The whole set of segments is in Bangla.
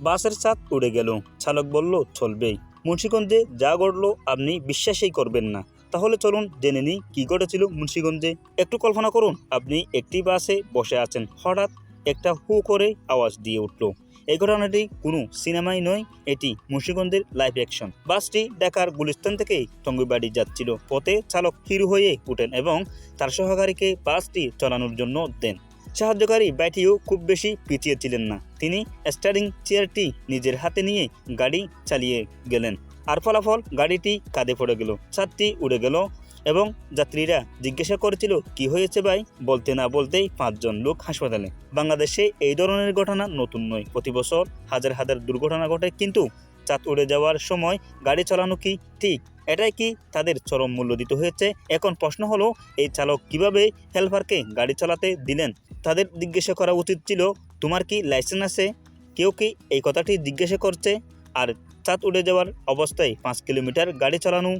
বাসের ছাদ উড়ে গেল। চালক বলল, চলবেই। মুন্সিগঞ্জে যা ঘটলো, আপনি বিশ্বাসই করবেন না। তাহলে চলুন জেনে নিই কী ঘটেছিল মুন্সিগঞ্জে। একটু কল্পনা করুন, আপনি একটি বাসে বসে আছেন। হঠাৎ একটা হু করে আওয়াজ দিয়ে উঠল। এই ঘটনাটি কোনো সিনেমাই নয়, এটি মুন্সিগঞ্জের লাইভ অ্যাকশন। বাসটি ঢাকার গুলিস্তান থেকে টঙ্গিবাড়ি যাচ্ছিল। পথে চালক হিরু হয়ে উঠেন এবং তার সহকারীকে বাসটি চালানোর জন্য দেন। সাহায্যকারী ব্যাটিও খুব বেশি পিছিয়ে ছিলেন না। তিনি স্টারিং চেয়ারটি নিজের হাতে নিয়ে গাড়ি চালিয়ে গেলেন। আর ফলাফল গাড়িটি কাঁধে পড়ে গেল, ছাদটি উড়ে গেল এবং যাত্রীরা জিজ্ঞাসা করেছিল, কি হয়েছে ভাই? বলতে না বলতেই পাঁচজন লোক হাসপাতালে। বাংলাদেশে এই ধরনের ঘটনা নতুন নয়। প্রতি বছর হাজার হাজার দুর্ঘটনা ঘটে, কিন্তু চাঁদ উড়ে যাওয়ার সময় গাড়ি চালানো কি ঠিক? এটাই কি তাদের চরম মূল্য দিতে হয়েছে? এখন প্রশ্ন হলো, এই চালক কীভাবে হেল্পারকে গাড়ি চালাতে দিলেন? তাদের জিজ্ঞাসা করা উচিত ছিল, তোমার কি লাইসেন্স আছে? কেউ কি এই কথাটি জিজ্ঞাসা করছে? আর চাঁদ উড়ে যাওয়ার অবস্থায় পাঁচ কিলোমিটার গাড়ি চালানো?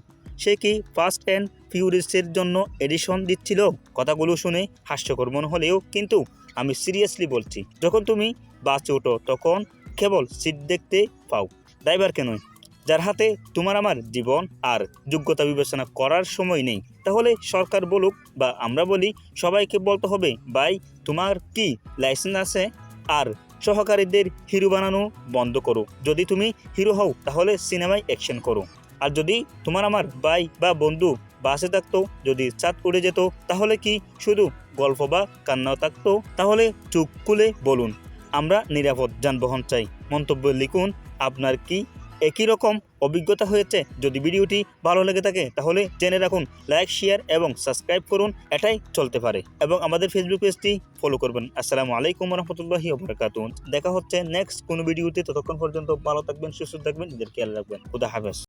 সে কি ফার্স্ট অ্যান্ড ফিউরিসের জন্য এডিশন দিচ্ছিল? কথাগুলো শুনে হাস্যকর মনে হলেও কিন্তু আমি সিরিয়াসলি বলছি, যখন তুমি বাসে ওঠো তখন কেবল সিট দেখতে পাও। ড্রাইভারকে নয় যার হাতে তোমার আমার জীবন আর যোগ্যতা বিবেচনা করার সময় নেই, তাহলে সরকার বলুক বা আমরা বলি, সবাইকে বলতে হবে, ভাই, তোমার কি লাইসেন্স আছে? আর সহকারীদের হিরো বানানো বন্ধ করো। যদি তুমি হিরো হও, তাহলে সিনেমায় অ্যাকশন করো। আর যদি তোমার আমার ভাই বা বন্ধু বাসে থাকতো, যদি চাঁদ উড়ে যেত, তাহলে কি শুধু গল্প বা কান্নাও থাকতো? তাহলে চুপ খুলে বলুন। আমরা নিরাপদ যানবাহন চাই। মন্তব্য লিখুন, আপনার কি একই রকম অভিজ্ঞতা হয়েছে। যদি ভিডিওটি ভালো লেগে থাকে, তাহলে জেনে রাখুন লাইক শেয়ার এবং সাবস্ক্রাইব করুন। এটাই চলতে পারে। এবং আমাদের ফেসবুক পেজটি ফলো করবেন। আসসালামু আলাইকুম রহমতুল্লাহি ওবরাকাত দেখা হচ্ছে নেক্সট কোনো ভিডিওতে। ততক্ষণ পর্যন্ত ভালো থাকবেন, সুস্থ থাকবেন, নিজের খেয়াল রাখবেন। খুদা হাফেজ।